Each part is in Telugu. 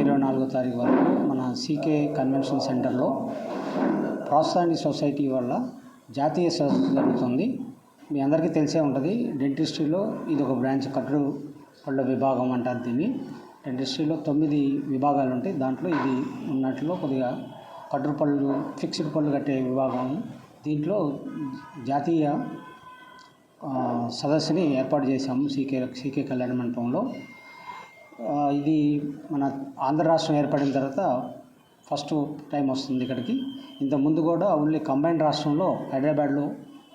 ఇరవై నాలుగో తారీఖు వరకు మన సీకే కన్వెన్షన్ సెంటర్లో ప్రోత్సాహి సొసైటీ వల్ల జాతీయ సదస్సు జరుగుతుంది. మీ అందరికీ తెలిసే ఉంటుంది డెంటిస్ట్రీలో ఇది ఒక బ్రాంచ్ కట్టడు పళ్ళ విభాగం అంటారు దీన్ని. ఇండస్ట్రీలో తొమ్మిది విభాగాలు ఉంటాయి. దాంట్లో ఇది ఉన్నట్లో కొద్దిగా కట్టుడు పళ్ళు ఫిక్స్డ్ పళ్ళు కట్టే విభాగం. దీంట్లో జాతీయ సదస్సుని ఏర్పాటు చేశాము సీకే సీకే కళ్యాణ మండపంలో. ఇది మన ఆంధ్ర రాష్ట్రం ఏర్పడిన తర్వాత ఫస్ట్ టైం వస్తుంది ఇక్కడికి. ఇంత ముందు కూడా ఓన్లీ కంబైన్డ్ రాష్ట్రంలో హైదరాబాద్లో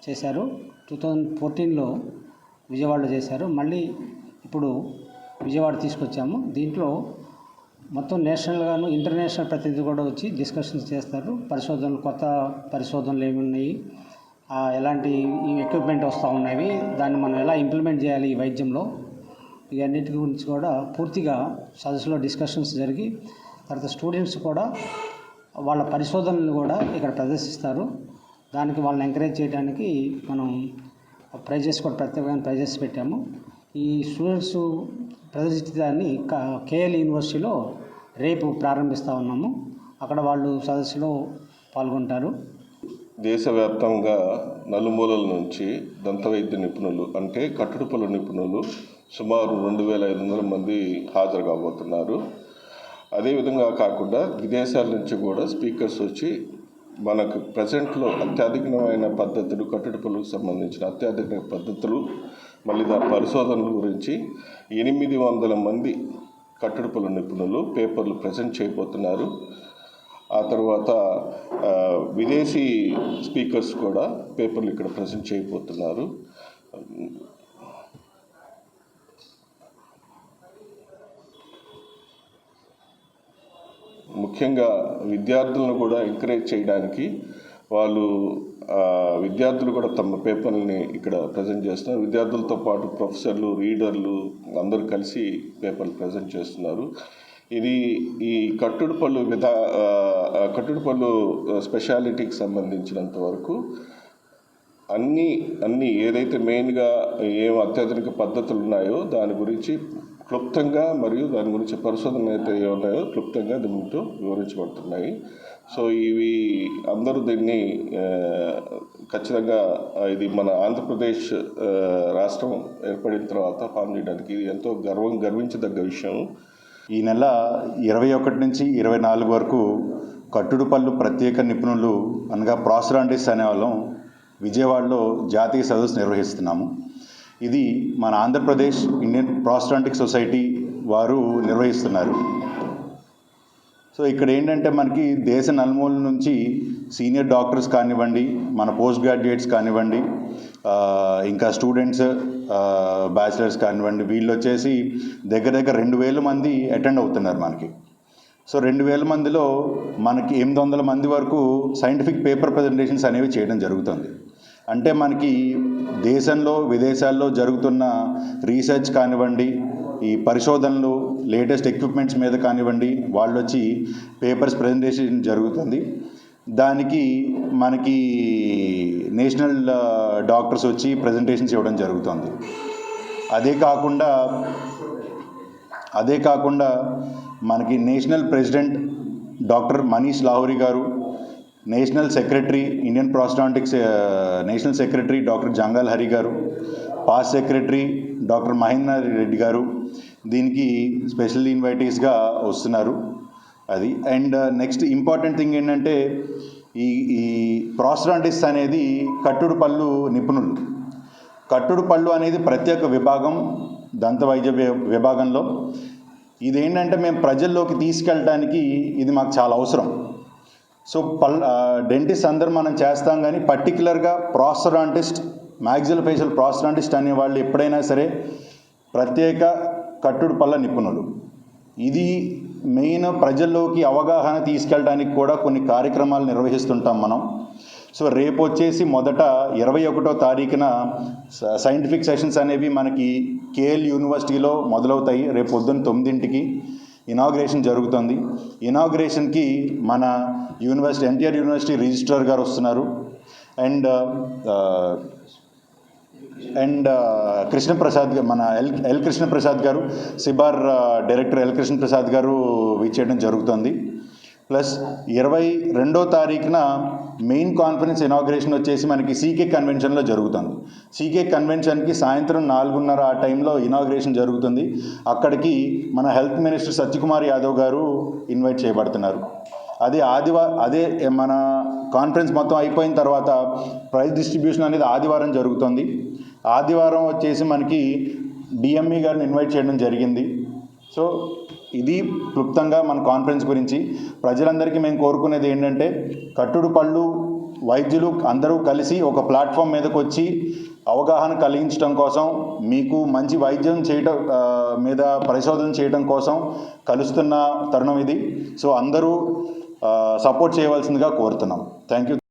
చేశారు. టూ థౌజండ్ ఫోర్టీన్లో విజయవాడలో చేశారు. మళ్ళీ ఇప్పుడు విజయవాడ తీసుకొచ్చాము. దీంట్లో మొత్తం నేషనల్గాను ఇంటర్నేషనల్ ప్రతినిధి కూడా వచ్చి డిస్కషన్స్ చేస్తారు. పరిశోధనలు కొత్త పరిశోధనలు ఏమి ఉన్నాయి? ఎలాంటి ఈ ఎక్విప్మెంట్ వస్తూ ఉన్నాయి దాన్ని మనం ఎలా ఇంప్లిమెంట్ చేయాలి ఈ వైద్యంలో? ఇవన్నిటి గురించి కూడా పూర్తిగా సదస్సులో డిస్కషన్స్ జరిగి తర్వాత స్టూడెంట్స్ కూడా వాళ్ళ పరిశోధనలు కూడా ఇక్కడ ప్రదర్శిస్తారు. దానికి వాళ్ళని ఎంకరేజ్ చేయడానికి మనం ప్రైజెస్ కూడా ప్రత్యేకమైన ప్రైజెస్ పెట్టాము. ఈ స్టూడెంట్స్ ప్రదర్శించడాన్ని కేఎల్ యూనివర్సిటీలో రేపు ప్రారంభిస్తూ ఉన్నాము. అక్కడ వాళ్ళు సదస్సులో పాల్గొంటారు. దేశవ్యాప్తంగా నలుమూలల నుంచి దంతవైద్య నిపుణులు అంటే కట్టుడు నిపుణులు సుమారు రెండు వేల ఐదు వందల మంది హాజరు కాబోతున్నారు అదేవిధంగా కాకుండా విదేశాల నుంచి కూడా స్పీకర్స్ వచ్చి మనకు ప్రజెంట్లో అత్యాధునికమైన పద్ధతులు కట్టుడుపులకు సంబంధించిన అత్యాధునిక పద్ధతులు మళ్ళీ దాని పరిశోధనల గురించి ఎనిమిది వందల మంది కట్టడపుల నిపుణులు పేపర్లు ప్రజెంట్ చేయబోతున్నారు. ఆ తర్వాత విదేశీ స్పీకర్స్ కూడా పేపర్లు ఇక్కడ ప్రజెంట్ చేయబోతున్నారు. ముఖ్యంగా విద్యార్థులను కూడా ఎంకరేజ్ చేయడానికి వాళ్ళు విద్యార్థులు కూడా తమ పేపర్ని ఇక్కడ ప్రజెంట్ చేస్తున్నారు. విద్యార్థులతో పాటు ప్రొఫెసర్లు రీడర్లు అందరూ కలిసి పేపర్లు ప్రజెంట్ చేస్తున్నారు. ఇది ఈ కట్టుడు పళ్ళు విధా కట్టుడు పళ్ళు స్పెషాలిటీకి సంబంధించినంత వరకు అన్నీ అన్నీ ఏదైతే మెయిన్గా ఏం అత్యాధునిక పద్ధతులు ఉన్నాయో దాని గురించి క్లుప్తంగా మరియు దాని గురించి పరిశోధన అయితే ఏ ఉన్నాయో క్లుప్తంగా దీనితో వివరించబడుతున్నాయి. సో ఇవి అందరూ దీన్ని ఖచ్చితంగా ఇది మన ఆంధ్రప్రదేశ్ రాష్ట్రం ఏర్పడిన తర్వాత ఫామ్ చేయడానికి ఇది ఎంతో గర్వం గర్వించదగ్గ విషయం. ఈ నెల ఇరవై ఒకటి నుంచి ఇరవై నాలుగు వరకు కట్టుడు పళ్ళు ప్రత్యేక నిపుణులు అనగా ప్రాసరాంటిస్ అనేవాళ్ళం విజయవాడలో జాతీయ సదస్సు నిర్వహిస్తున్నాము. ఇది మన ఆంధ్రప్రదేశ్ ఇండియన్ ప్రాస్టాంటిక్ సొసైటీ వారు నిర్వహిస్తున్నారు. సో ఇక్కడ ఏంటంటే మనకి దేశ నలుమూల నుంచి సీనియర్ డాక్టర్స్ కానివ్వండి మన పోస్ట్ గ్రాడ్యుయేట్స్ కానివ్వండి ఇంకా స్టూడెంట్స్ బ్యాచిలర్స్ కానివ్వండి వీళ్ళు వచ్చేసి దగ్గర దగ్గర రెండు వేల మంది అటెండ్ అవుతున్నారు మనకి. సో రెండు వేల మందిలో మనకి ఎనిమిది వందల మంది వరకు సైంటిఫిక్ పేపర్ ప్రజెంటేషన్స్ అనేవి చేయడం జరుగుతుంది. అంటే మనకి దేశంలో విదేశాల్లో జరుగుతున్న రీసెర్చ్ కానివ్వండి ఈ పరిశోధనలు లేటెస్ట్ ఎక్విప్మెంట్స్ మీద కానివ్వండి వాళ్ళు వచ్చి పేపర్స్ ప్రజెంటేషన్ జరుగుతుంది. దానికి మనకి నేషనల్ డాక్టర్స్ వచ్చి ప్రజెంటేషన్స్ ఇవ్వడం జరుగుతుంది. అదే కాకుండా అదే కాకుండా మనకి national president doctor Manish Lahori garu national secretary Indian prosthodontics national secretary doctor Jangal Hari garu past secretary doctor Mahendra Reddy garu దీనికి స్పెషల్ ఇన్వైటీస్గా వస్తున్నారు అది. అండ్ నెక్స్ట్ ఇంపార్టెంట్ థింగ్ ఏంటంటే ఈ ఈ ప్రాస్టాంటిక్స్ అనేది కట్టుడు పళ్ళు నిపుణులు. కట్టుడు పళ్ళు అనేది ప్రత్యేక విభాగం దంత వైద్య విభాగంలో. ఇదేంటంటే మేము ప్రజల్లోకి తీసుకెళ్ళడానికి ఇది మాకు చాలా అవసరం. సో పల్ డెంటిస్ట్ అందరు మనం చేస్తాం కానీ పర్టికులర్గా ప్రాస్టరాంటిస్ట్ మ్యాగ్జిల్ ఫేషియల్ ప్రాస్టరాంటిస్ట్ అనే వాళ్ళు ఎప్పుడైనా సరే ప్రత్యేక కట్టుడు పళ్ళ నిపుణులు. ఇది మెయిన్ ప్రజల్లోకి అవగాహన తీసుకెళ్ళడానికి కూడా కొన్ని కార్యక్రమాలు నిర్వహిస్తుంటాం మనం. సో రేపు వచ్చేసి మొదట ఇరవై ఒకటో తారీఖున స- సైంటిఫిక్ సెషన్స్ అనేవి మనకి కేఎల్ యూనివర్సిటీలో మొదలవుతాయి. రేపు పొద్దున్న తొమ్మిదింటికి. ఇనాగ్రేషన్ జరుగుతుంది. ఇనాగ్రేషన్కి మన యూనివర్సిటీ ఎన్టీఆర్ యూనివర్సిటీ రిజిస్ట్రార్ గారు వస్తున్నారు. అండ్ అండ్ కృష్ణప్రసాద్ మన ఎల్ ఎల్ కృష్ణప్రసాద్ గారు సిబార్ డైరెక్టర్ ఎల్ కృష్ణప్రసాద్ గారు విచ్చేయడం జరుగుతుంది. ప్లస్ ఇరవై రెండో తారీఖున మెయిన్ కాన్ఫరెన్స్ ఇనాగ్రేషన్ వచ్చేసి మనకి సీకే కన్వెన్షన్లో జరుగుతుంది. సీకే కన్వెన్షన్కి సాయంత్రం నాలుగున్నర ఆ టైంలో ఇనాగ్రేషన్ జరుగుతుంది. అక్కడికి మన హెల్త్ మినిస్టర్ సత్యకుమార్ యాదవ్ గారు ఇన్వైట్ చేయబడుతున్నారు. అదే ఆదివారం అదే మన కాన్ఫరెన్స్ మొత్తం అయిపోయిన తర్వాత ప్రైజ్ డిస్ట్రిబ్యూషన్ అనేది ఆదివారం జరుగుతుంది. ఆదివారం వచ్చేసి మనకి డిఎంఈ గారిని ఇన్వైట్ చేయడం జరిగింది. సో ఇది క్లుప్తంగా మన కాన్ఫరెన్స్ గురించి. ప్రజలందరికీ మేము కోరుకునేది ఏంటంటే కట్టుడు పళ్ళు వైద్యులు అందరూ కలిసి ఒక ప్లాట్ఫామ్ మీదకి వచ్చి అవగాహన కలిగించడం కోసం మీకు మంచి వైద్యం చేయటం మీద పరిశోధన చేయడం కోసం కలుస్తున్న తరుణం ఇది. సో అందరూ సపోర్ట్ చేయవలసిందిగా కోరుతున్నాం. Thank you